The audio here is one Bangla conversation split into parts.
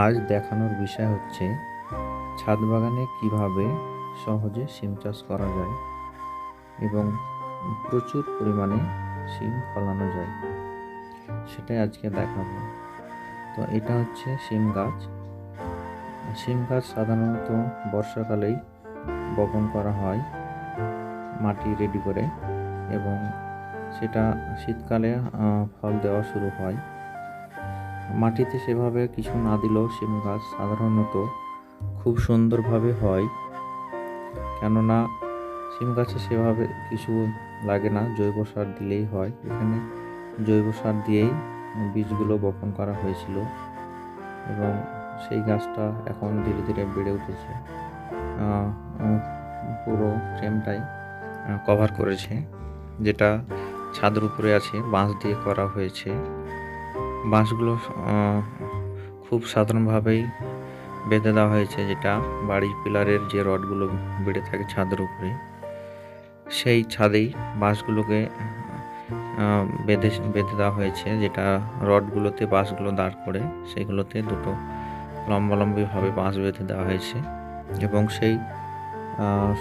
আজ দেখানোর বিষয় হচ্ছে ছাদ বাগানে কীভাবে সহজে সিম চাষ করা যায় এবং প্রচুর পরিমাণে সিম ফলানো যায়, সেটাই আজকে দেখাবো। তো এটা হচ্ছে সিম গাছ। সিম গাছ সাধারণত বর্ষাকালেই বপন করা হয় মাটি রেডি করে এবং সেটা শীতকালে ফল দেওয়া শুরু হয়। মাটিতে সেভাবে কিছু না দিলেও সিম গাছ সাধারণত খুব সুন্দরভাবে হয়। কেননা সিম গাছে সেভাবে কিছু লাগে না, জৈব সার দিলেই হয়। এখানে জৈব সার দিয়েই বীজগুলো বপন করা হয়েছিল এবং সেই গাছটা এখন ধীরে ধীরে বেড়ে উঠেছে। পুরো ফ্রেমটাই কভার করেছে, যেটা ছাদের উপরে আছে, বাঁশ দিয়ে করা হয়েছে। বাঁশগুলো খুব সাধারণভাবেই বেঁধে দেওয়া হয়েছে, যেটা বাড়ির পিলারের যে রডগুলো বেড়ে থাকে ছাদের উপরে, সেই ছাদেই বাঁশগুলোকে বেঁধে বেঁধে দেওয়া হয়েছে, যেটা রডগুলোতে বাঁশগুলো দাঁড় করে, সেগুলোতে দুটো লম্বালম্বিভাবে বাঁশ বেঁধে দেওয়া হয়েছে এবং সেই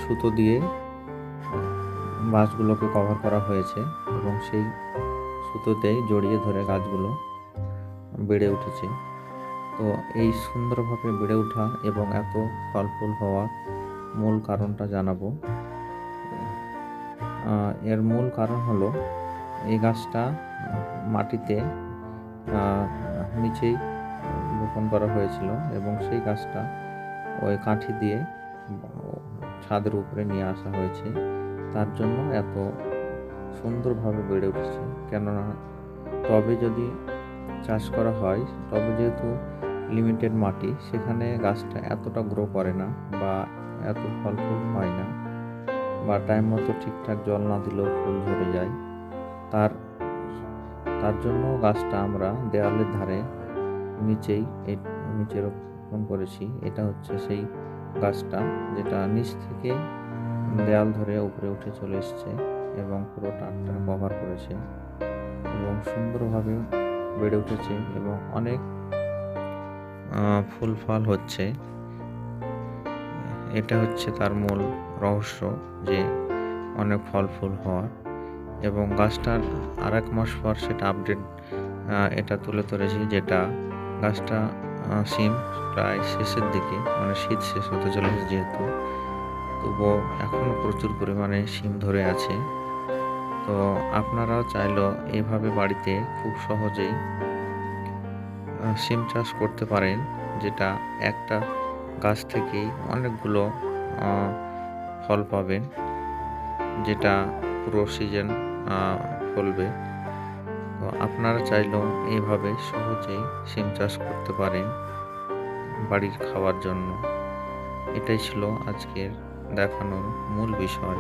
সুতো দিয়ে বাঁশগুলোকে কভার করা হয়েছে এবং সেই সুতোতেই জড়িয়ে ধরে গাছগুলো। বেড়ে উঠেছে। তো এই সুন্দরভাবে বেড়ে ওঠা এবং এত ফল ফুল হওয়ার মূল কারণটা জানাব। এর মূল কারণ হলো এই গাছটা মাটিতে নিচেই রোপণ করা হয়েছিল এবং সেই গাছটা ওই কাঠি দিয়ে ছাদের উপরে নিয়ে আসা হয়েছে। তার জন্য এত সুন্দরভাবে বেড়ে উঠেছে। কেননা টবে যদি চাষ করা হয়, তবে যেহেতু লিমিটেড মাটি, সেখানে গাছটা এতটা গ্রো করে না বা এত ফল ফুল হয় না বা টাইম মতো ঠিকঠাক জল না দিলেও ফুল ঝরে যায়। তার তার জন্য গাছটা আমরা দেওয়ালের ধারে নিচেই নিচে রোপণ করেছি। এটা হচ্ছে সেই গাছটা যেটা নিচ থেকে দেয়াল ধরে উপরে উঠে চলে এসছে এবং পুরো টাটটা কভার করেছে এবং সুন্দরভাবে বেড়ে উঠেছে এবং অনেক ফুল ফল হচ্ছে। এটা হচ্ছে তার মূল রহস্য যে অনেক ফল ফুল হওয়ার এবং গাছটার আর এক মাস পর সেটা আপডেট এটা তুলে ধরেছি যেটা গাছটা সিম প্রায় শেষের দিকে মানে শীত শেষ হতে চলেছে যেহেতু, তবুও এখনও প্রচুর পরিমাণে সিম ধরে আছে। তো আপনারাও চাইলেও এভাবে বাড়িতে খুব সহজেই সিম চাষ করতে পারেন, যেটা একটা গাছ থেকেই অনেকগুলো ফল পাবেন, যেটা পুরো সিজন ফলবে। তো আপনারা চাইলেও এইভাবে সহজেই সিম চাষ করতে পারেন বাড়ির খাওয়ার জন্য। এটাই ছিল আজকের দেখানোর মূল বিষয়।